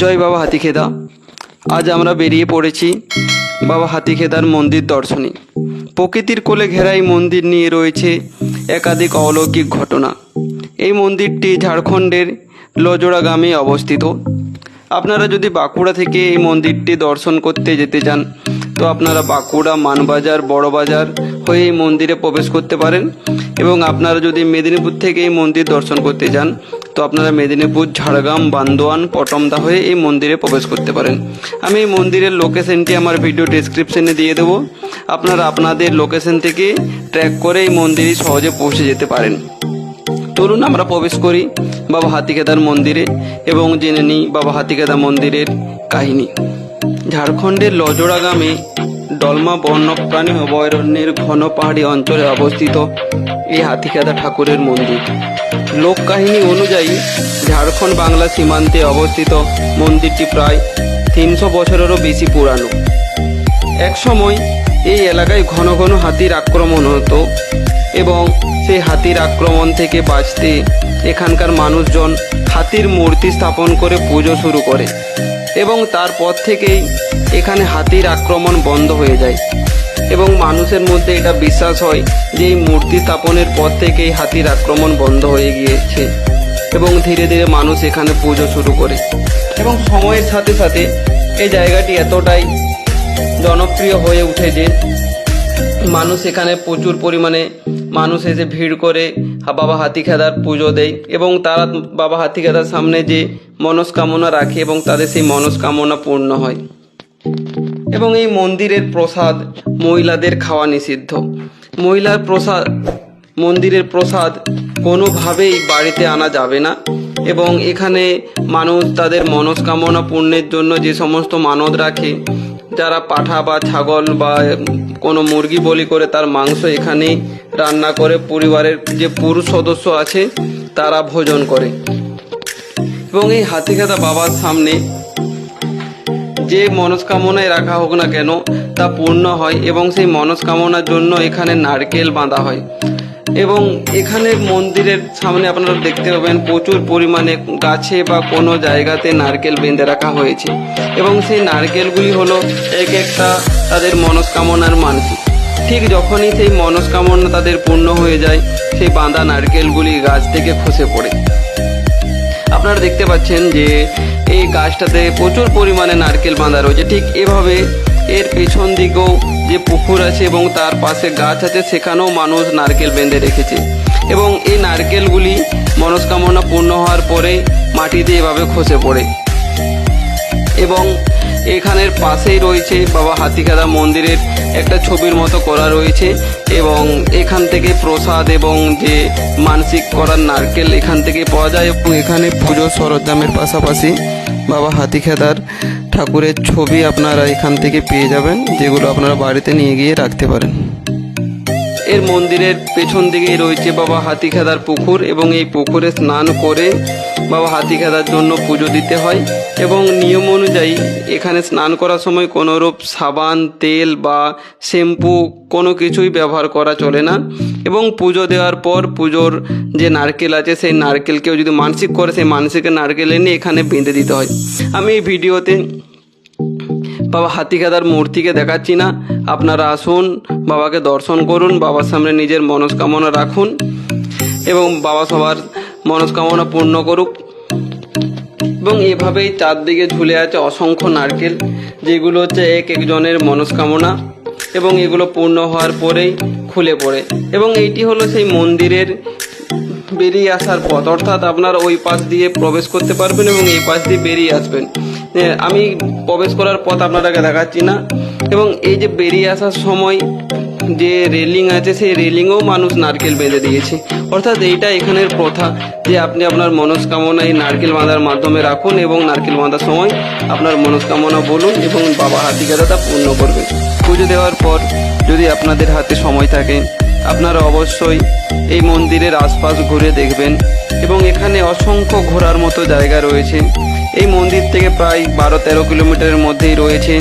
জয় বাবা হাতিখেদা। আজ আমরা বেরিয়ে পড়েছি বাবা হাতিখেদার মন্দির দর্শনে। প্রকৃতির কোলে ঘেরা এই মন্দির নিয়ে রয়েছে একাধিক অলৌকিক ঘটনা। এই মন্দিরটি ঝাড়খণ্ডের লজোড়া গ্রামে অবস্থিত। আপনারা যদি বাঁকুড়া থেকে এই মন্দিরটি দর্শন করতে যেতে চান, তো আপনারা বাঁকুড়া, মানবাজার, বড়বাজার হয়ে এই মন্দিরে প্রবেশ করতে পারেন এবং আপনারা যদি মেদিনীপুর থেকে এই মন্দির দর্শন করতে যান তো আপনারা মেদিনীপুর, ঝাড়গ্রাম, বান্দোয়ান, পটমদা হয়ে এই মন্দিরে প্রবেশ করতে পারেন। আমি এই মন্দিরের লোকেশনটি আমার ভিডিও ডিসক্রিপশনে দিয়ে দেবো। আপনারা আপনাদের লোকেশন থেকে ট্র্যাক করে এই মন্দিরে সহজে পৌঁছে যেতে পারেন। চলুন আমরা প্রবেশ করি বাবা হাতিকেদার মন্দিরে এবং জেনে নিই বাবা হাতিকেদা মন্দিরের কাহিনী। ঝাড়খণ্ডের লজোড়া গ্রামে ডলমা বন্যপ্রাণী অভয়ারণ্যের ঘন পাহাড়ি অঞ্চলে অবস্থিত এই হাতিকেদা ঠাকুরের মন্দির। লোক কাহিনী অনুযায়ী ঝাড়খণ্ড বাংলা সীমান্তে অবস্থিত মন্দিরটি প্রায় তিনশো বছরেরও বেশি পুরানো। এক সময় এই এলাকায় ঘন ঘন হাতির আক্রমণ হতো এবং সেই হাতির আক্রমণ থেকে বাঁচতে এখানকার মানুষজন হাতির মূর্তি স্থাপন করে পুজো শুরু করে এবং তারপর থেকেই এখানে হাতির আক্রমণ বন্ধ হয়ে যায়। এবং মানুষের মধ্যে এটা বিশ্বাস হয় যে এই মূর্তি স্থাপনের পর থেকেই হাতির আক্রমণ বন্ধ হয়ে গিয়েছে এবং ধীরে ধীরে মানুষ এখানে পুজো শুরু করে। এবং সময়ের সাথে সাথে এই জায়গাটি এতটাই জনপ্রিয় হয়ে উঠে যে মানুষ এখানে প্রচুর পরিমাণে মানুষ এসে ভিড় করে, বাবা হাতিখেদার পুজো দেয় এবং তারা বাবা হাতিখেদার সামনে যে মনস্কামনা রাখে এবং তাদের সেই মনস্কামনা পূর্ণ হয়। এবং এই মন্দিরের প্রসাদ মহিলাদের খাওয়া নিষিদ্ধ। মহিলার প্রসাদ, মন্দিরের প্রসাদ কোনোভাবেই বাড়িতে আনা যাবে না এবং এখানে মানুষ তাদের মনস্কামনা পূর্ণের জন্য যে সমস্ত মানত রাখে, যারা পাঠা বা ছাগল বা কোনো মুরগি বলি করে তার মাংস এখানেই রান্না করে, পরিবারের যে পুরুষ সদস্য আছে তারা ভোজন করে। এবং এই হাতিখাতা বাবার সামনে যে মনস্কামনায় রাখা হোক না কেন, তা পূর্ণ হয় এবং সেই মনস্কামনার জন্য এখানে নারকেল বাঁধা হয়। এবং এখানে মন্দিরের সামনে আপনারা দেখতে পাবেন প্রচুর পরিমাণে গাছে বা কোনো জায়গাতে নারকেল বেঁধে রাখা হয়েছে। এবং সেই নারকেলগুলি হলো এক একটা তাদের মনস্কামনার মানসিক। ঠিক যখনই সেই মনস্কামনা তাদের পূর্ণ হয়ে যায়, সেই বাঁধা নারকেলগুলি গাছ থেকে খসে পড়ে। আপনারা দেখতে পাচ্ছেন যে এই গাছটাতে প্রচুর পরিমাণে নারকেল বাঁধা রয়েছে। ঠিক এভাবে এর পেছন দিকেও যে পুকুর আছে এবং তার পাশে গাছ আছে, সেখানেও মানুষ নারকেল বেঁধে রেখেছে। এবং এই নারকেলগুলি মনস্কামনা পূর্ণ হওয়ার পরে মাটিতে এভাবে খসে পড়ে। এবং এখানের পাশেই রয়েছে বাবা হাতিখাদা মন্দিরের একটা ছবির মতো করা রয়েছে এবং এখান থেকে প্রসাদ এবং যে মানসিক করার নারকেল এখান থেকে পাওয়া যায় এবং এখানে পুজো সরঞ্জামের পাশাপাশি বাবা হাতিখাদার ঠাকুরের ছবি আপনারা এখান থেকে পেয়ে যাবেন, যেগুলো আপনারা বাড়িতে নিয়ে গিয়ে রাখতে পারেন। এর মন্দিরের পেছন দিকেই রয়েছে বাবা হাতিখাদার পুকুর এবং এই পুকুরে স্নান করে বাবা হাতিখাদার জন্য পুজো দিতে হয় এবং নিয়ম অনুযায়ী এখানে স্নান করার সময় কোনোরূপ সাবান, তেল বা শ্যাম্পু কোনো কিছুই ব্যবহার করা চলে না এবং পুজো দেওয়ার পর পুজোর যে নারকেল আছে সেই নারকেলকেও যদি মানসিক করে সেই মানসিকের নারকেল এনে এখানে বেঁধে দিতে হয়। আমি এই ভিডিওতে বাবা হাতিখাদার মূর্তিকে দেখাচ্ছি না। আপনারা আসুন, বাবাকে দর্শন করুন, বাবার সামনে নিজের মনস্কামনা রাখুন এবং বাবা সবার মনস্কামনা পূর্ণ করুক। এবং এভাবেই চারদিকে ঝুলে আছে অসংখ্য নারকেল, যেগুলো হচ্ছে এক একজনের মনস্কামনা এবং এগুলো পূর্ণ হওয়ার পরেই খুলে পড়ে। এবং এইটি হলো সেই মন্দিরের বেরিয়ে আসার পথ। অর্থাৎ আপনারা ওই পাশ দিয়ে প্রবেশ করতে পারবেন এবং এই পাশ দিয়ে বেরিয়ে আসবেন। আমি প্রবেশ করার পথ আপনাদেরকে দেখাচ্ছি না। এবং এই যে বেরিয়ে আসার সময় যে রেলিং আছে, সেই রেলিংয়েও মানুষ নারকেল বেঁধে দিয়েছে। অর্থাৎ এইটা এখানের প্রথা যে আপনি আপনার মনস্কামনা এই নারকেল বাঁধার মাধ্যমে রাখুন এবং নারকেল বাঁধার সময় আপনার মনস্কামনা বলুন এবং বাবা হাতিকাটা তা পূর্ণ করবেন। পুজো দেওয়ার পর যদি আপনাদের হাতে সময় থাকে আপনারা অবশ্যই এই মন্দিরের আশপাশ ঘুরে দেখবেন এবং এখানে অসংখ্য ঘোরার মতো জায়গা রয়েছে। এই মন্দির থেকে প্রায় বারো তেরো কিলোমিটারের মধ্যেই রয়েছে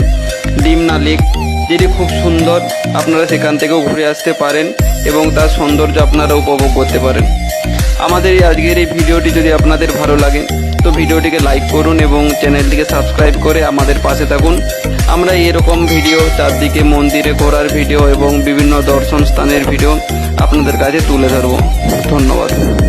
ডিমনা লেক, যেটি খুব সুন্দর। আপনারা সেখান থেকেও ঘুরে আসতে পারেন এবং তার সৌন্দর্য আপনারা উপভোগ করতে পারেন। আমাদের এই আজকের এই ভিডিওটি যদি আপনাদের ভালো লাগে, তো ভিডিওটিকে লাইক করুন এবং চ্যানেলটিকে সাবস্ক্রাইব করে আমাদের পাশে থাকুন। আমরা এরকম ভিডিও, চারদিকে মন্দিরে ঘোরার ভিডিও এবং বিভিন্ন দর্শন স্থানের ভিডিও আপনাদের কাছে তুলে ধরব। ধন্যবাদ।